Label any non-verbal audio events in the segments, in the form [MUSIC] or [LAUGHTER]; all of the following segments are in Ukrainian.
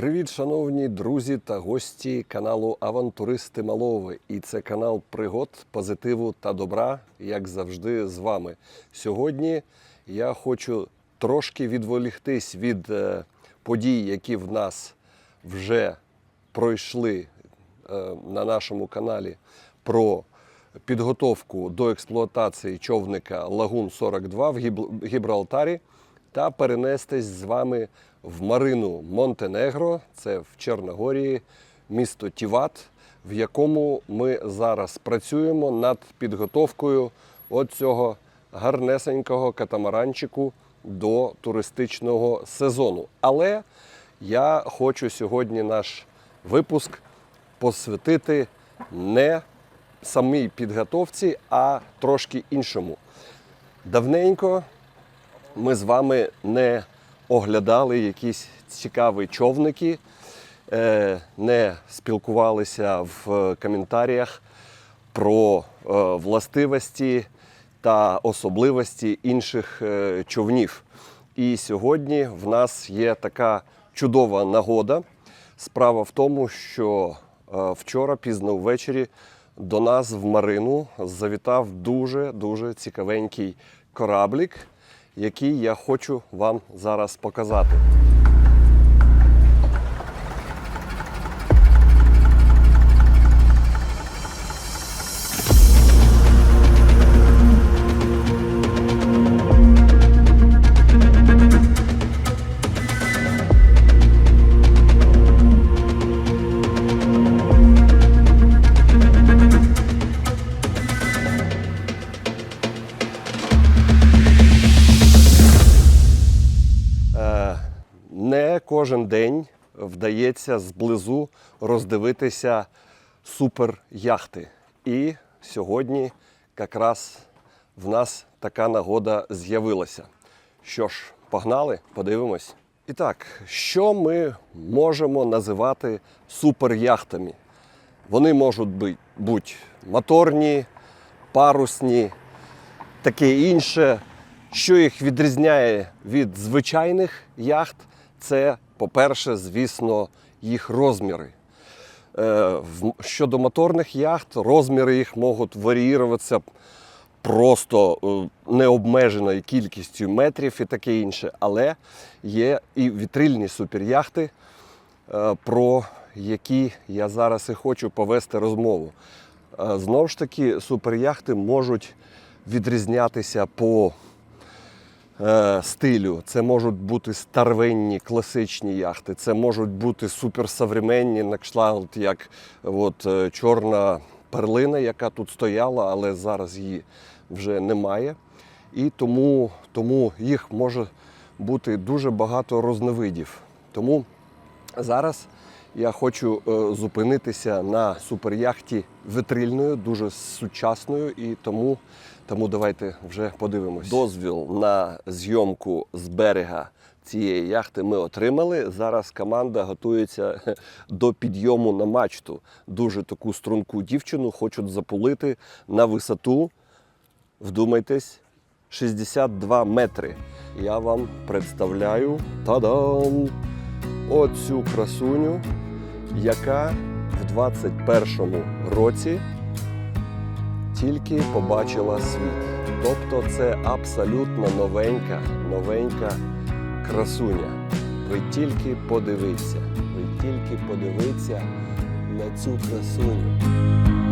Привіт, шановні друзі та гості каналу Авантуристи Малови. І це канал пригод, позитиву та добра, як завжди, з вами. Сьогодні я хочу трошки відволіктись від е, подій, які в нас вже пройшли е, на нашому каналі про підготовку до експлуатації човника Лагун 42 в Гіб- Гібралтарі та перенестись з вами в Марину Монтенегро, це в Чорногорії, місто Тіват, в якому ми зараз працюємо над підготовкою от цього гарнесенького катамаранчику до туристичного сезону. Але я хочу сьогодні наш випуск посвятити не самій підготовці, а трошки іншому. Давненько ми з вами не оглядали якісь цікаві човники, е, не спілкувалися в коментарях про е, властивості та особливості інших е, човнів. І сьогодні в нас є така чудова нагода. Справа в тому, що вчора пізно ввечері до нас в Марину завітав дуже дуже цікавенький кораблік, який я хочу вам зараз показати. Вдається зблизу роздивитися суперяхти. І сьогодні якраз в нас така нагода з'явилася. Що ж, погнали, подивимось. І так, що ми можемо називати суперяхтами? Вони можуть бути, моторні, парусні, таке інше. Що їх відрізняє від звичайних яхт, це, по-перше, звісно, їх розміри. Е, Щодо моторних яхт, розміри їх можуть варіюватися просто е, необмеженою кількістю метрів і таке інше. Але є і вітрильні суперяхти, е, про які я зараз і хочу повести розмову. Знову ж таки, суперяхти можуть відрізнятися по стилю. Це можуть бути старовинні класичні яхти, це можуть бути суперсовременні, на кшталт, як от, е, чорна перлина, яка тут стояла, але зараз її вже немає. І тому, тому їх може бути дуже багато різновидів. Тому зараз я хочу е, зупинитися на суперяхті витрильною, дуже сучасною, і тому, тому давайте вже подивимось. Дозвіл на зйомку з берега цієї яхти ми отримали. Зараз команда готується [LAUGHS] до підйому на мачту. Дуже таку струнку дівчину хочуть запулити на висоту. Вдумайтесь, 62 метри. Я вам представляю та-дам! Оцю красуню, яка в 21-му році тільки побачила світ. Тобто це абсолютно новенька, новенька красуня. Ви тільки подивіться, ви тільки подивіться на цю красуню.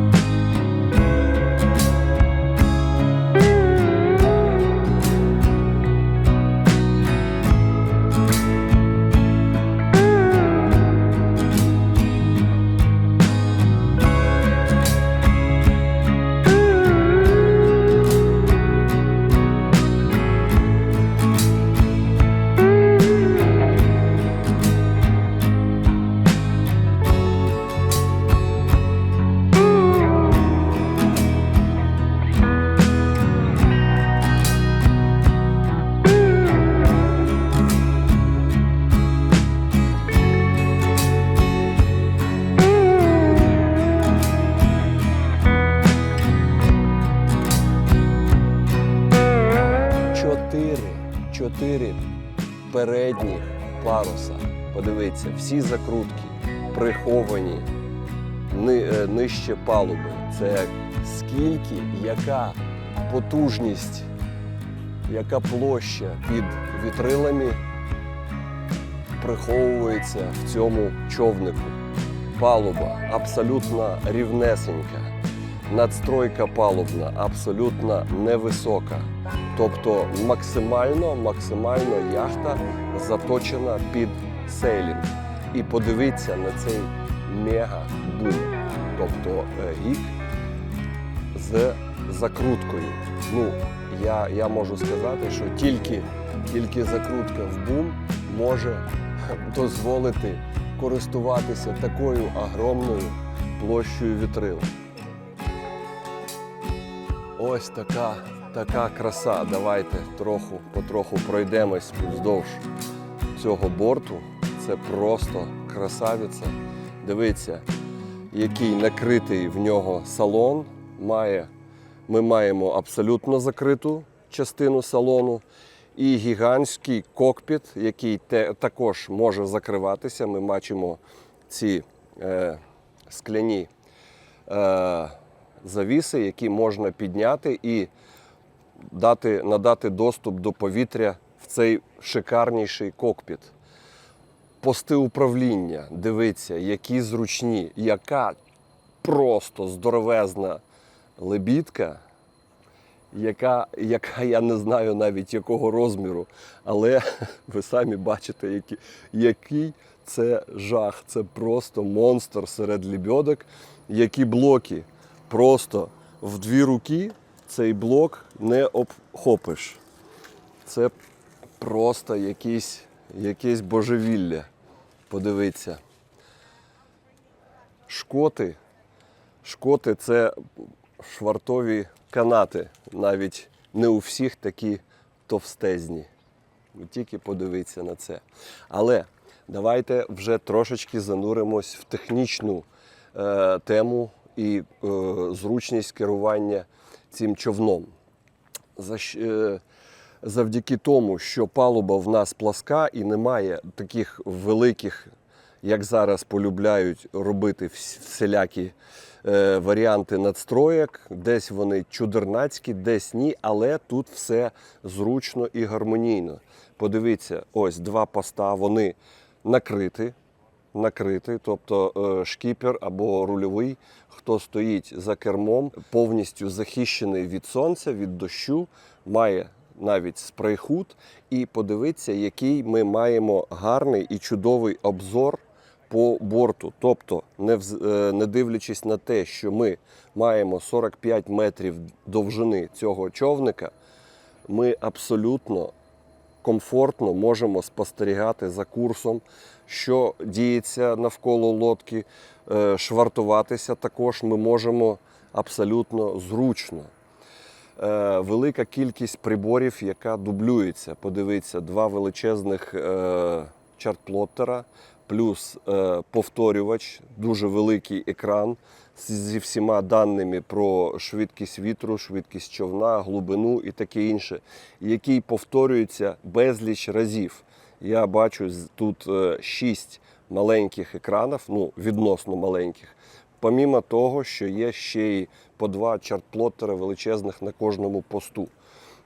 Передніх паруса. Подивіться, всі закрутки приховані е, нижче палуби. Це скільки, яка потужність, яка площа під вітрилами приховується в цьому човнику. Палуба абсолютно рівнесенька. Надстройка палубна абсолютно невисока. Тобто максимально, максимально яхта заточена під сейлінг. І подивіться на цей мега-бум. Тобто е, гік з закруткою. Ну, я, я можу сказати, що тільки, тільки закрутка в бум може [LAUGHS] дозволити користуватися такою огромною площею вітрил. Ось така, така краса. Давайте троху, потроху пройдемось вздовж цього борту. Це просто красавиця. Дивіться, який накритий в нього салон. Має, ми маємо абсолютно закриту частину салону і гігантський кокпіт, який те, також може закриватися. Ми бачимо ці е, скляні е, завіси, які можна підняти і дати, надати доступ до повітря в цей шикарніший кокпіт. Пости управління, дивіться, які зручні, яка просто здоровезна лебідка, яка, яка я не знаю навіть якого розміру, але [LAUGHS] ви самі бачите, які, який це жах. Це просто монстр серед лебедок, які блоки просто в дві руки цей блок не обхопиш. Це просто якісь, якесь божевілля. Подивіться. Шкоти. Шкоти це швартові канати. Навіть не у всіх такі товстезні. Ви тільки подивіться на це. Але давайте вже трошечки зануримось в технічну е, тему і е, зручність керування цим човном. За, е, завдяки тому, що палуба в нас пласка і немає таких великих, як зараз полюбляють робити вс- всілякі е, варіанти надстроєк. Десь вони чудернацькі, десь ні, але тут все зручно і гармонійно. Подивіться, ось два поста, вони накриті, накритий, тобто е, шкіпер або рульовий, хто стоїть за кермом, повністю захищений від сонця, від дощу, має навіть спрей-худ. І подивіться, який ми маємо гарний і чудовий обзор по борту. Тобто, не, е, не дивлячись на те, що ми маємо 45 метрів довжини цього човника, ми абсолютно комфортно можемо спостерігати за курсом, що діється навколо лодки. Е, Швартуватися також ми можемо абсолютно зручно. Е, Велика кількість приборів, яка дублюється. Подивіться, два величезних е, чартплоттера, плюс повторювач, дуже великий екран зі всіма даними про швидкість вітру, швидкість човна, глибину і таке інше, який повторюється безліч разів. Я бачу тут е, шість маленьких екранів, ну відносно маленьких. Помімо того, що є ще й по два чартплоттера величезних на кожному посту.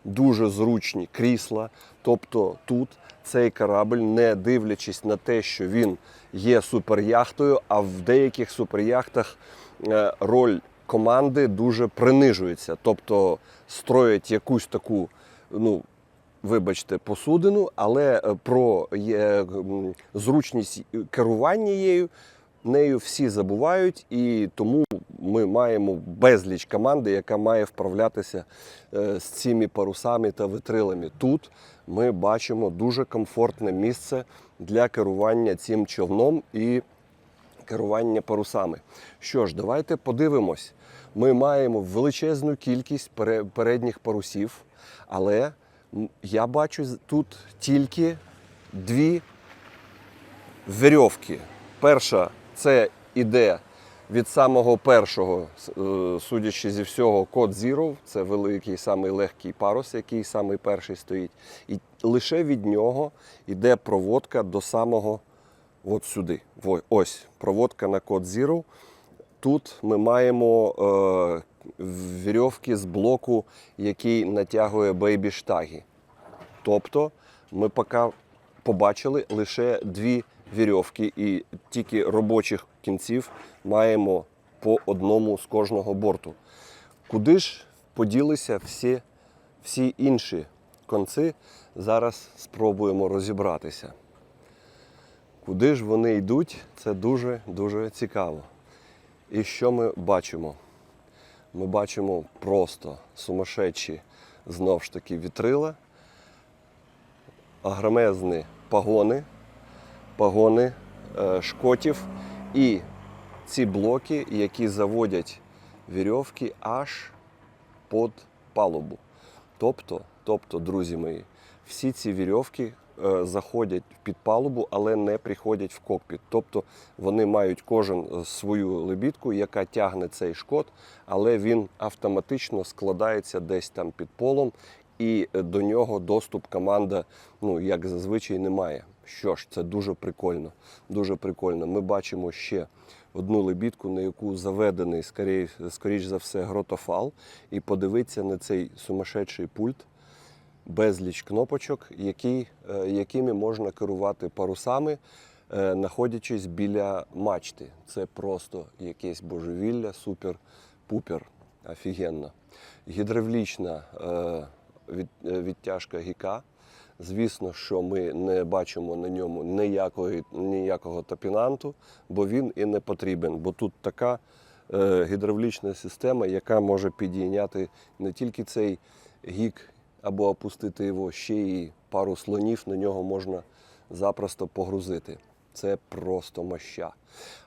Дуже зручні крісла. Тобто тут цей корабль, не дивлячись на те, що він є суперяхтою, а в деяких суперяхтах роль команди дуже принижується. Тобто строять якусь таку, ну, вибачте, посудину, але е, про є, зручність керування нею, нею всі забувають, і тому ми маємо безліч команди, яка має вправлятися е, з цими парусами та витрилами. Тут ми бачимо дуже комфортне місце для керування цим човном і керування парусами. Що ж, давайте подивимось. Ми маємо величезну кількість передніх парусів, але я бачу тут тільки дві вірьовки. Перша це іде від самого першого, е, судячи зі всього, код Zero, це великий самий легкий парус, який самий перший стоїть. І лише від нього йде проводка до самого от сюди. Ось проводка на код Zero. Тут ми маємо е, вірьовки з блоку, який натягує бейбі-штаги. Тобто ми поки побачили лише дві вірьовки, і тільки робочих кінців маємо по одному з кожного борту. Куди ж поділися всі, всі інші конці? Зараз спробуємо розібратися. Куди ж вони йдуть, це дуже-дуже цікаво. І що ми бачимо? Ми бачимо просто сумасшедші знов ж таки вітрила, агромезні пагони, пагони е, шкотів і ці блоки, які заводять вірьовки аж під палубу. Тобто, тобто, друзі мої, всі ці вірьовки заходять під палубу, але не приходять в кокпіт. Тобто вони мають кожен е, свою лебідку, яка тягне цей шкот, але він автоматично складається десь там під полом, і е, до нього доступ команда, ну як зазвичай, немає. Що ж, це дуже прикольно. Дуже прикольно. Ми бачимо ще одну лебідку, на яку заведений, скоріш за все, гротофал. І подивитися на цей сумасшедший пульт, безліч кнопочок, які, е, якими можна керувати парусами, е, знаходячись біля мачти. Це просто якесь божевілля, супер-пупер, офігенно. Гідравлічна е, від, відтяжка гіка. Звісно, що ми не бачимо на ньому ніякої, ніякого топінанту, бо він і не потрібен. Бо тут така е, гідравлічна система, яка може підійняти не тільки цей гік або опустити його, ще й пару слонів на нього можна запросто погрузити. Це просто моща.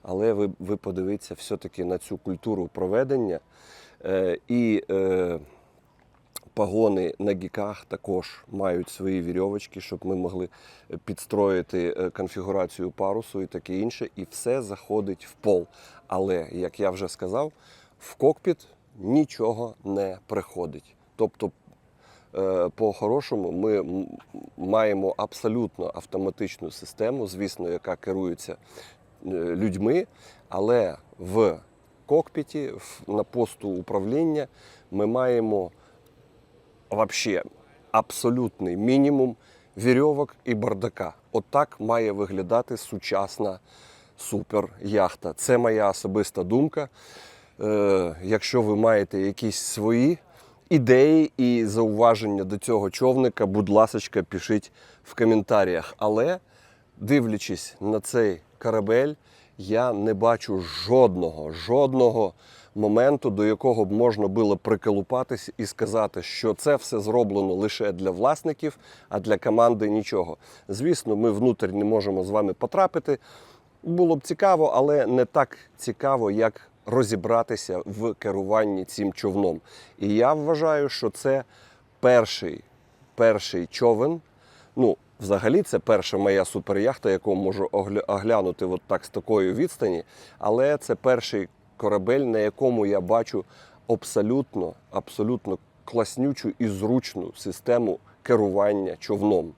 Але ви, ви подивіться все-таки на цю культуру проведення. Е, і е, пагони на гіках також мають свої вірьовочки, щоб ми могли підстроїти е, конфігурацію парусу і таке інше. І все заходить в пол. Але, як я вже сказав, в кокпіт нічого не приходить. Тобто, по-хорошому, ми маємо абсолютно автоматичну систему, звісно, яка керується е, людьми, але в кокпіті, на посту управління ми маємо вообще абсолютний мінімум вірьовок і бардака. Отак має виглядати сучасна суперяхта. Це моя особиста думка. Е, якщо ви маєте якісь свої ідеї і зауваження до цього човника, будь ласка, пишіть в коментарях. Але дивлячись на цей корабель, я не бачу жодного, жодного моменту, до якого б можна було приколупатись і сказати, що це все зроблено лише для власників, а для команди нічого. Звісно, ми внутрі не можемо з вами потрапити. Було б цікаво, але не так цікаво, як розібратися в керуванні цим човном. І я вважаю, що це перший, перший човен. Ну, взагалі, це перша моя суперяхта, яку можу оглянути от так з такої відстані. Але це перший корабель, на якому я бачу абсолютно, абсолютно класнючу і зручну систему керування човном.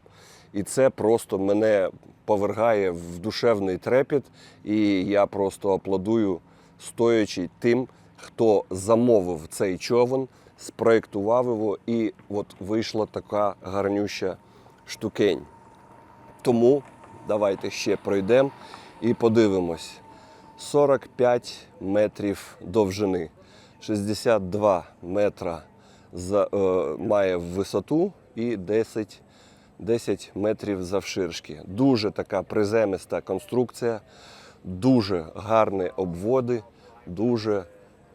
І це просто мене повергає в душевний трепіт, і я просто аплодую стоячи тим, хто замовив цей човен, спроєктував його, і от вийшла така гарнюща штукень. Тому давайте ще пройдемо і подивимось. 45 метрів довжини, 62 метра за, е, має висоту і 10, 10 метрів завширшки. Дуже така приземиста конструкція, дуже гарні обводи, дуже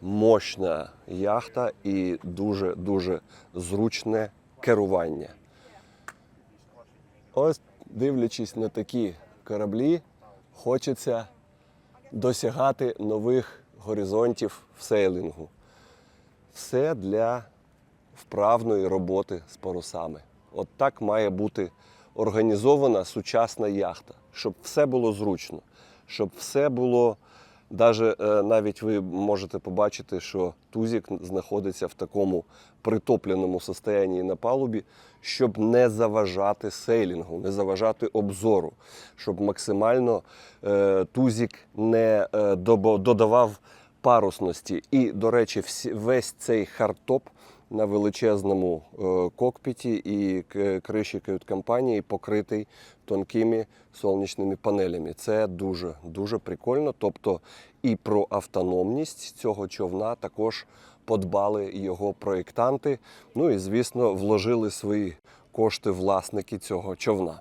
мощна яхта і дуже-дуже зручне керування. Ось дивлячись на такі кораблі, хочеться досягати нових горизонтів в сейлингу. Все для вправної роботи з парусами. От так має бути організована сучасна яхта, щоб все було зручно, щоб все було Даже е, навіть ви можете побачити, що тузік знаходиться в такому притопленому состоянні на палубі, щоб не заважати сейлінгу, не заважати обзору, щоб максимально е, тузік не е, додавав парусності. І, до речі, весь цей хардтоп на величезному е, кокпіті і криші кают-компанії покритий тонкими сонячними панелями. Це дуже дуже прикольно. Тобто і про автономність цього човна також подбали його проєктанти. Ну і звісно, вложили свої кошти власники цього човна.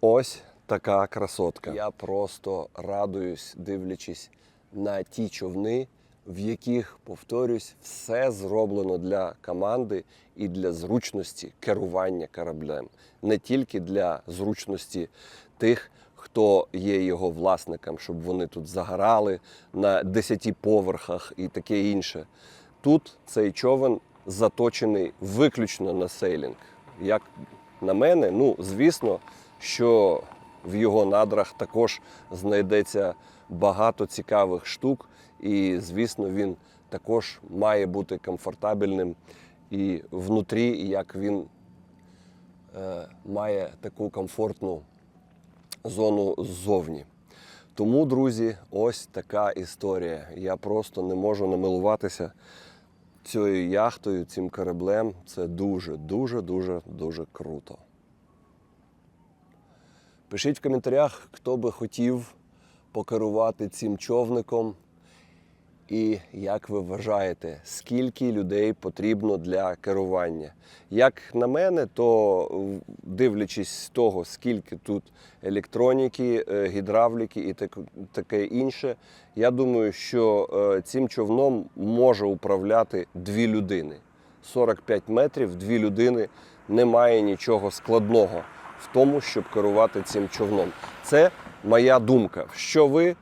Ось така красотка. Я просто радуюсь, дивлячись на ті човни, в яких, повторюсь, все зроблено для команди і для зручності керування кораблем, не тільки для зручності тих, хто є його власником, щоб вони тут загорали на 10 поверхах і таке інше. Тут цей човен заточений виключно на сейлінг. Як на мене, ну звісно, що в його надрах також знайдеться багато цікавих штук, і звісно, він також має бути комфортабельним і внутрі, як він е, має таку комфортну зону ззовні. Тому, друзі, ось така історія. Я просто не можу намилуватися цією яхтою, цим кораблем. Це дуже, дуже, дуже, дуже круто. Пишіть в коментарях, хто би хотів покерувати цим човником. І як ви вважаєте, скільки людей потрібно для керування? Як на мене, то дивлячись з того, скільки тут електроніки, е, гідравліки і таке інше, я думаю, що е, цим човном може управляти дві людини. 45 метрів, дві людини немає нічого складного в тому, щоб керувати цим човном. Це моя думка. Що ви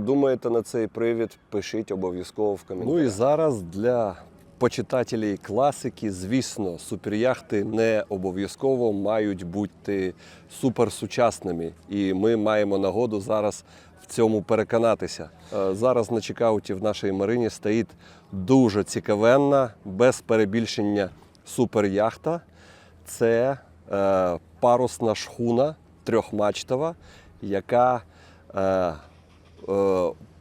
думаєте на цей привід, пишіть обов'язково в коментарях. Ну і зараз для почитателів класики, звісно, суперяхти не обов'язково мають бути суперсучасними. І ми маємо нагоду зараз в цьому переконатися. Е, Зараз на чекауті в нашій Марині стоїть дуже цікавенна, без перебільшення суперяхта. Це е, парусна шхуна трьохмачтова, яка е, е,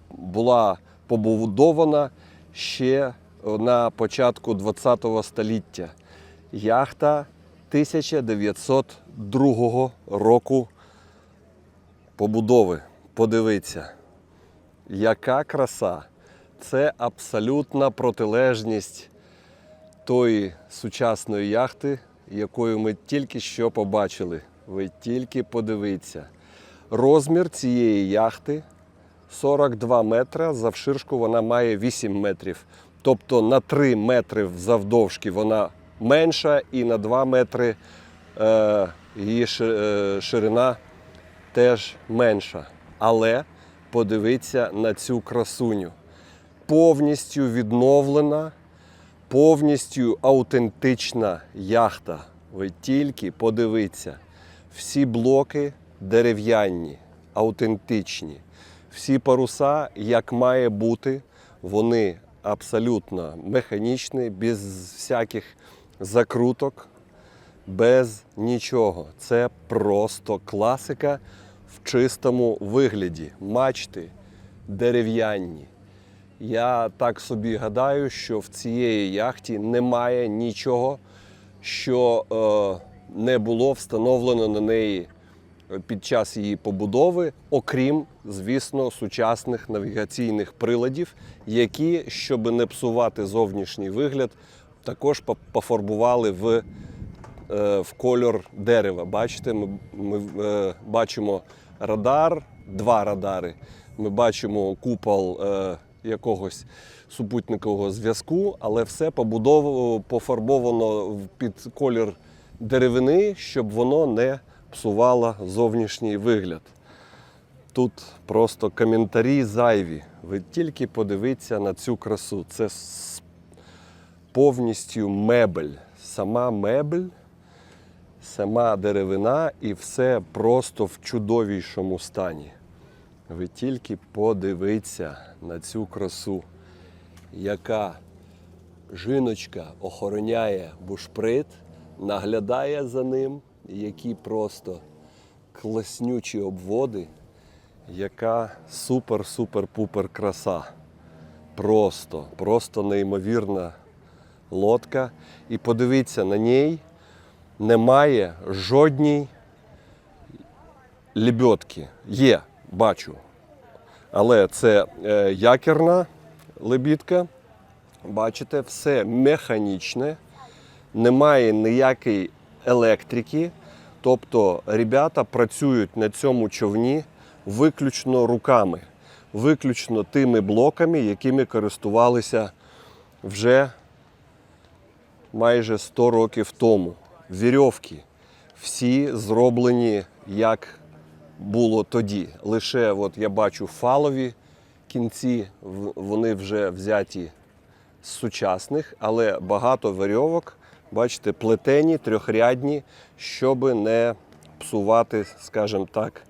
була побудована ще на початку ХХ століття. Яхта 1902 року побудови. Подивіться, яка краса! Це абсолютна протилежність тої сучасної яхти, якою ми тільки що побачили. Ви тільки подивіться. Розмір цієї яхти 42 метри, завширшку вона має 8 метрів. Тобто на 3 метри завдовжки вона менша і на 2 метри е, її е, ширина теж менша. Але подивіться на цю красуню. Повністю відновлена, повністю аутентична яхта. Ви тільки подивіться. Всі блоки дерев'яні, аутентичні. Всі паруса, як має бути, вони абсолютно механічні, без всяких закруток, без нічого. Це просто класика в чистому вигляді. Мачти дерев'яні. Я так собі гадаю, що в цієї яхті немає нічого, що е, не було встановлено на неї під час її побудови, окрім, звісно, сучасних навігаційних приладів, які, щоб не псувати зовнішній вигляд, також пофарбували в, е, в кольор дерева. Бачите, ми, ми е, бачимо радар, два радари. Ми бачимо купол е, якогось супутникового зв'язку, але все побудовано, пофарбовано під колір деревини, щоб воно не псувало зовнішній вигляд. Тут просто коментарі зайві. Ви тільки подивіться на цю красу. Це повністю мебель. Сама мебель, сама деревина і все просто в чудовішому стані. Ви тільки подивіться на цю красу, яка жіночка охороняє бушприт, наглядає за ним, які просто класнючі обводи, яка супер-супер-пупер краса. Просто, просто неймовірна лодка. І подивіться, на ній немає жодній лебедки. Є, бачу. Але це е, якірна лебідка. Бачите, все механічне, немає ніякої електрики. Тобто ребята працюють на цьому човні виключно руками, виключно тими блоками, якими користувалися вже майже 100 років тому. Вірьовки всі зроблені як було тоді. Лише от я бачу фалові кінці, вони вже взяті з сучасних, але багато вірьовок, бачите, плетені, трьохрядні, щоб не псувати, скажімо так,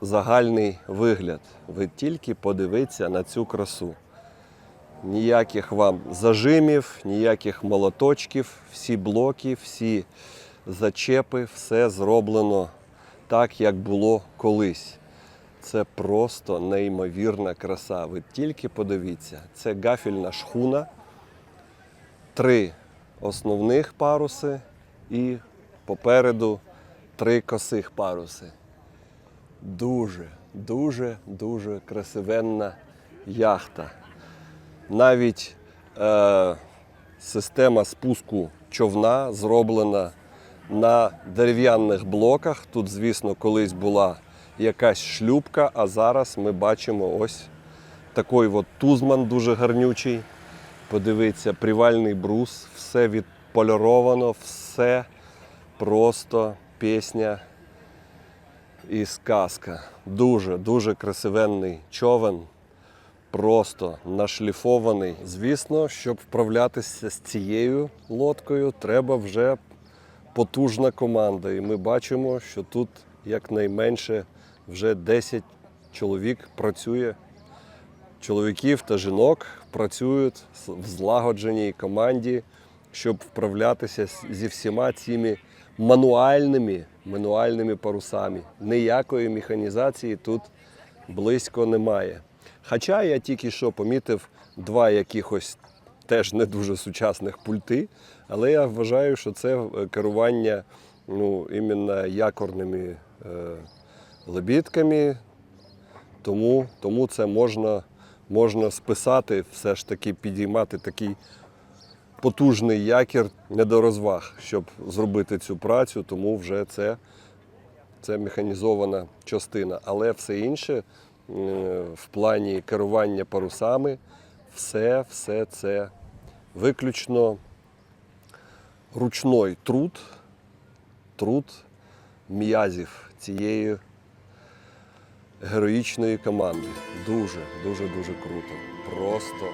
загальний вигляд. Ви тільки подивіться на цю красу. Ніяких вам зажимів, ніяких молоточків, всі блоки, всі зачепи, все зроблено так, як було колись. Це просто неймовірна краса. Ви тільки подивіться. Це гафельна шхуна, три основних паруси і попереду три косих паруси. Дуже, дуже, дуже красивенна яхта. Навіть е, система спуску човна зроблена на дерев'яних блоках. Тут, звісно, колись була якась шлюпка, а зараз ми бачимо ось такий от тузман дуже гарнючий. Подивіться, привальний брус, все відполіровано, все просто пісня і сказка. Дуже, дуже красивенний човен просто нашліфований. Звісно, щоб вправлятися з цією лодкою, треба вже потужна команда. І ми бачимо, що тут якнайменше вже 10 чоловік працює. Чоловіків та жінок працюють в злагодженій команді, щоб вправлятися зі всіма цими мануальними, мануальними парусами. Ніякої механізації тут близько немає. Хоча я тільки що помітив два якихось теж не дуже сучасних пульти, але я вважаю, що це е, керування ну, іменно якорними е, лебідками, тому, тому це можна, можна списати, все ж таки підіймати такий потужний якір не до розваг, щоб зробити цю працю, тому вже це, це механізована частина. Але все інше е, в плані керування парусами, все, все це виключно ручний труд, труд м'язів цієї героїчної команди. Дуже, дуже, дуже круто. Просто.